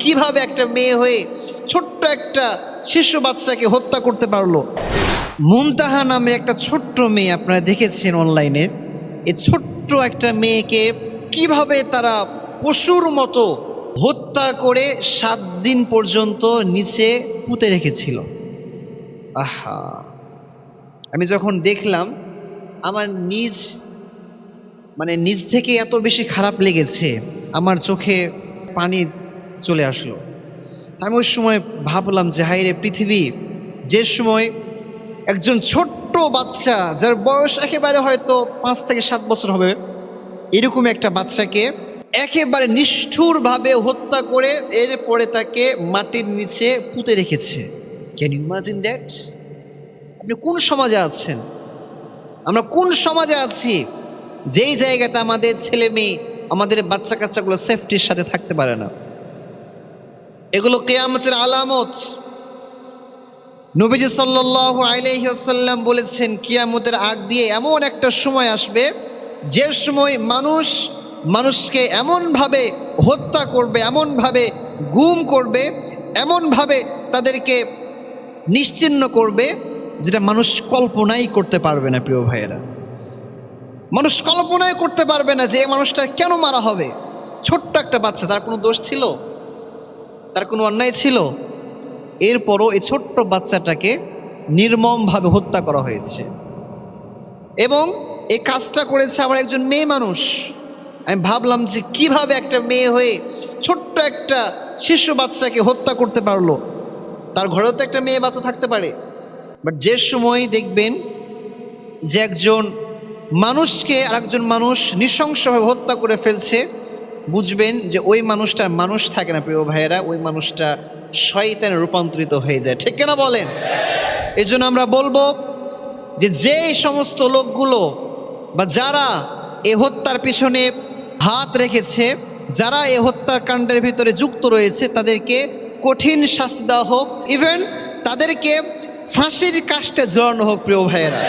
কীভাবে একটা মেয়ে হয়ে ছোট্ট একটা শিশু বাচ্চাকে হত্যা করতে পারল? মুমতাহা নামে একটা ছোট্ট মেয়ে আপনারা দেখেছেন অনলাইনে। এই ছোট্ট একটা মেয়েকে কীভাবে তারা পশুর মতো হত্যা করে সাত দিন পর্যন্ত নিচে পুঁতে রেখেছিল? আহা! আমি যখন দেখলাম, আমার নিজ মানে নিজ থেকে এত বেশি খারাপ লেগেছে, আমার চোখে পানি চলে আসলো। আমি ওই সময় ভাবলাম যে হাই রে পৃথিবী, যে সময় একজন ছোট্ট বাচ্চা, যার বয়স একেবারে হয়তো পাঁচ থেকে সাত বছর হবে এরকম একটা বাচ্চাকে একেবারে নিষ্ঠুরভাবে হত্যা করে এরপরে তাকে মাটির নিচে পুঁতে রেখেছে। ক্যান ইমাজিন দ্যাট আপনি কোন সমাজে আছেন? আমরা কোন সমাজে আছি? যেই জায়গাতে আমাদের ছেলে মেয়ে, আমাদের বাচ্চা কাচ্চাগুলো সেফটির সাথে থাকতে পারে না। এগুলো কেয়ামতের আলামত। নবীজি সাল্লাহ আলাইসাল্লাম বলেছেন, কিয়ামতের আগ দিয়ে এমন একটা সময় আসবে, যে সময় মানুষ মানুষকে এমনভাবে হত্যা করবে, এমনভাবে গুম করবে, এমনভাবে তাদেরকে নিশ্চিন্ন করবে, যেটা মানুষ কল্পনাই করতে পারবে না, প্রিয় ভাইয়েরা। মানুষ কল্পনাই করতে পারবে না যে এই মানুষটা কেন মারা হবে। ছোট্ট একটা বাচ্চা, তার কোনো দোষ ছিল? তার কোনো অন্যায় ছিল? এরপরও এই ছোট্ট বাচ্চাটাকে নির্মমভাবে হত্যা করা হয়েছে। এবং এই কাজটা করেছে আমার একজন মেয়ে মানুষ। আমি ভাবলাম যে কীভাবে একটা মেয়ে হয়ে ছোট্ট একটা শিশু বাচ্চাকে হত্যা করতে পারল? তার ঘরেও তো একটা মেয়ে বাচ্চা থাকতে পারে। বাট যে সময় দেখবেন যে একজন মানুষকে আরেকজন মানুষ নৃশংসভাবে হত্যা করে ফেলছে বুঝবেন যে ওই মানুষটার মানুষ থাকে না, প্রিয় ভাইয়েরা, ওই মানুষটা শয়তানে রূপান্তরিত হয়ে যায়। ঠিক কেনা বলেন? এই জন্য আমরা বলব যে যে সমস্ত লোকগুলো বা যারা এ হত্যার পিছনে হাত রেখেছে, যারা এ হত্যাকাণ্ডের ভিতরে যুক্ত রয়েছে, তাদেরকে কঠিন শাস্তি দেওয়া হোক। ইভেন তাদেরকে ফাঁসির কাষ্টে ঝোলানো হোক, প্রিয় ভাইয়েরা।